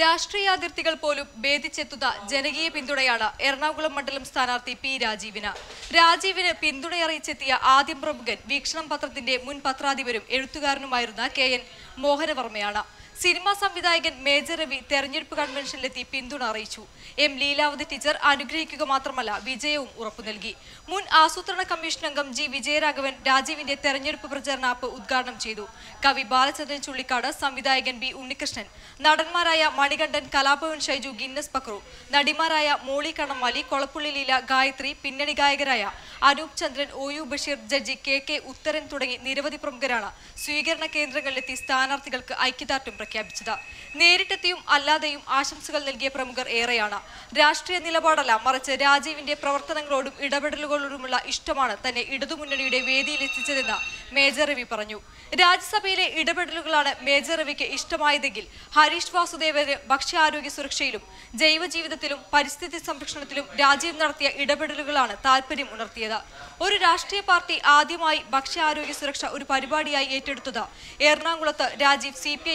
രാഷ്ട്രീയാതിർത്തികൾ പോലും ഭേദിച്ചെത്തുന്ന ജനകീയ പിന്തുണയാണ് എറണാകുളം മണ്ഡലം സ്ഥാനാർത്ഥി പി രാജീവിന്. രാജീവിന് പിന്തുണയറിയിച്ചെത്തിയ ആദ്യം പ്രമുഖൻ വീക്ഷണം പത്രത്തിന്റെ മുൻ പത്രാധിപരും എഴുത്തുകാരനുമായിരുന്ന കെ എൻ മോഹനവർമ്മയാണ്. സിനിമാ സംവിധായകൻ മേജർ രവി തെരഞ്ഞെടുപ്പ് കൺവെൻഷനിലെത്തി പിന്തുണ അറിയിച്ചു. എം ലീലാവതി ടീച്ചർ അനുഗ്രഹിക്കുക മാത്രമല്ല വിജയവും ഉറപ്പു നൽകി. മുൻ ആസൂത്രണ കമ്മീഷൻ അംഗം ജി വിജയരാഘവൻ രാജീവിന്റെ തെരഞ്ഞെടുപ്പ് പ്രചരണ ആപ്പ് ഉദ്ഘാടനം ചെയ്തു. കവി ബാലചന്ദ്രൻ ചുള്ളിക്കാട് സംവിധായകൻ ബി ഉണ്ണികൃഷ്ണൻ നടന്മാരായ മണികണ്ഠൻ കലാഭവൻ ഷൈജു ഗിന്നസ് പക്രു നടിമാരായ മോളി കണമാലി കൊളപ്പുള്ളി ലീല ഗായത്രി പിന്നണി ഗായകരായ Anoop Chandran O U Basheer judge K K Utharan തുടങ്ങി നിരവധി പ്രമുഖരാണ്. സ്വീകരണ കേന്ദ്രങ്ങളിലെത്തി സ്ഥാനാർത്ഥികൾക്ക് ഐക്യദാർഢ്യം പ്രഖ്യാപിച്ചത്. നേരിട്ടെത്തിയും അല്ലാതെയും ആശംസകൾ നൽകിയ പ്രമുഖർ ഏറെയാണ്. രാഷ്ട്രീയ നിലപാടല്ല മറിച്ച് രാജീവിന്റെ പ്രവർത്തനങ്ങളോടും ഇടപെടലുകളോടുമുള്ള ഇഷ്ടമാണ് തന്നെ ഇടതുമുന്നണിയുടെ വേദിയിൽ എത്തിച്ചതെന്ന് മേജർ രവി പറഞ്ഞു. രാജ്യസഭയിലെ ഇടപെടലുകളാണ് മേജർ രവിക്ക് ഇഷ്ടമായതെങ്കിൽ ഹരീഷ് വാസുദേവന് ഭക്ഷ്യാരോഗ്യ സുരക്ഷയിലും ജൈവജീവിതത്തിലും പരിസ്ഥിതി സംരക്ഷണത്തിലും രാജീവ് നടത്തിയ ഇടപെടലുകളാണ് താല്പര്യം ഉണർത്തിയത്. ഒരു രാഷ്ട്രീയ പാർട്ടി ആദ്യമായി ഭക്ഷ്യാരോഗ്യ സുരക്ഷ ഒരു പരിപാടിയായി ഏറ്റെടുത്തത് എറണാകുളത്ത് രാജീവ് സി പി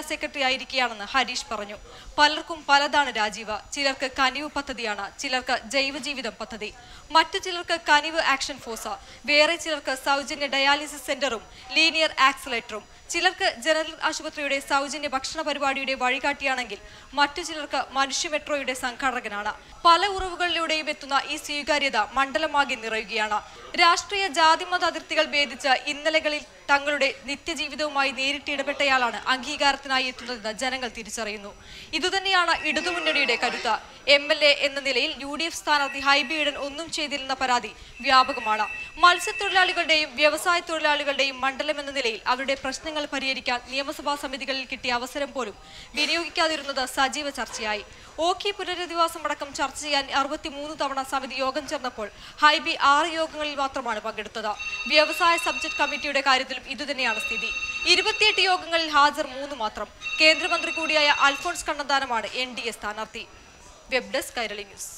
ജില്ലാ സെക്രട്ടറി ആയിരിക്കുകയാണെന്ന് ഹരീഷ് പറഞ്ഞു. പലർക്കും പലതാണ് രാജീവ. ചിലർക്ക് കനിവ് പദ്ധതിയാണ്. ചിലർക്ക് ജൈവജീവിതം പദ്ധതി. മറ്റു ചിലർക്ക് കനിവ് ആക്ഷൻ ഫോഴ്സ്. വേറെ ചിലർക്ക് സൗജന്യ ഡയാലിസിസ് സെന്ററും ലീനിയർ ആക്സിലേറ്ററും. ചിലർക്ക് ജനറൽ ആശുപത്രിയുടെ സൗജന്യ ഭക്ഷണ പരിപാടിയുടെ വഴികാട്ടിയാണെങ്കിൽ മറ്റു ചിലർക്ക് മനുഷ്യ മെട്രോയുടെ സംഘാടകനാണ്. പല ഉറവുകളിലൂടെയും എത്തുന്ന ഈ സ്വീകാര്യത മണ്ഡലമാകെ നിറയുകയാണ്. രാഷ്ട്രീയ ജാതിമത അതിർത്തികൾ ഭേദിച്ച് ഇന്നലകളിൽ തങ്ങളുടെ നിത്യജീവിതവുമായി നേരിട്ട് ഇടപെട്ടയാളാണ് അംഗീകാരത്തിനായി എത്തുന്നതെന്ന് ജനങ്ങൾ തിരിച്ചറിയുന്നു. ഇതുതന്നെയാണ് ഇടതുമുന്നണിയുടെ കരുത്ത്. എം എൽ എ എന്ന നിലയിൽ യു ഡി എഫ് സ്ഥാനാർത്ഥി ഹൈബി ഈഡൻ ഒന്നും ചെയ്തില്ലെന്ന പരാതി വ്യാപകമാണ്. മത്സ്യത്തൊഴിലാളികളുടെയും വ്യവസായ തൊഴിലാളികളുടെയും മണ്ഡലം എന്ന നിലയിൽ അവരുടെ പ്രശ്നങ്ങൾ പരിഹരിക്കാൻ നിയമസഭാ സമിതികളിൽ കിട്ടിയ അവസരം പോലും വിനിയോഗിക്കാതിരുന്നത് സജീവ ചർച്ചയായി. ഓഖി പുനരധിവാസം അടക്കം ചർച്ച ചെയ്യാൻ അറുപത്തിമൂന്ന് തവണ സമിതി യോഗം ചേർന്നപ്പോൾ ഹൈബി ആറ് യോഗങ്ങളിൽ മാത്രമാണ് പങ്കെടുത്തത്. വ്യവസായ സബ്ജക്ട് കമ്മിറ്റിയുടെ കാര്യത്തിലും ഇതുതന്നെയാണ് സ്ഥിതി. ഇരുപത്തിയെട്ട് യോഗങ്ങളിൽ ഹാജർ മൂന്ന് മാത്രം. കേന്ദ്രമന്ത്രി കൂടിയായ അൽഫോൺസ് കണ്ണന്താനമാണ് എൻ ഡി എ സ്ഥാനാർത്ഥി. Web desk Kairali news.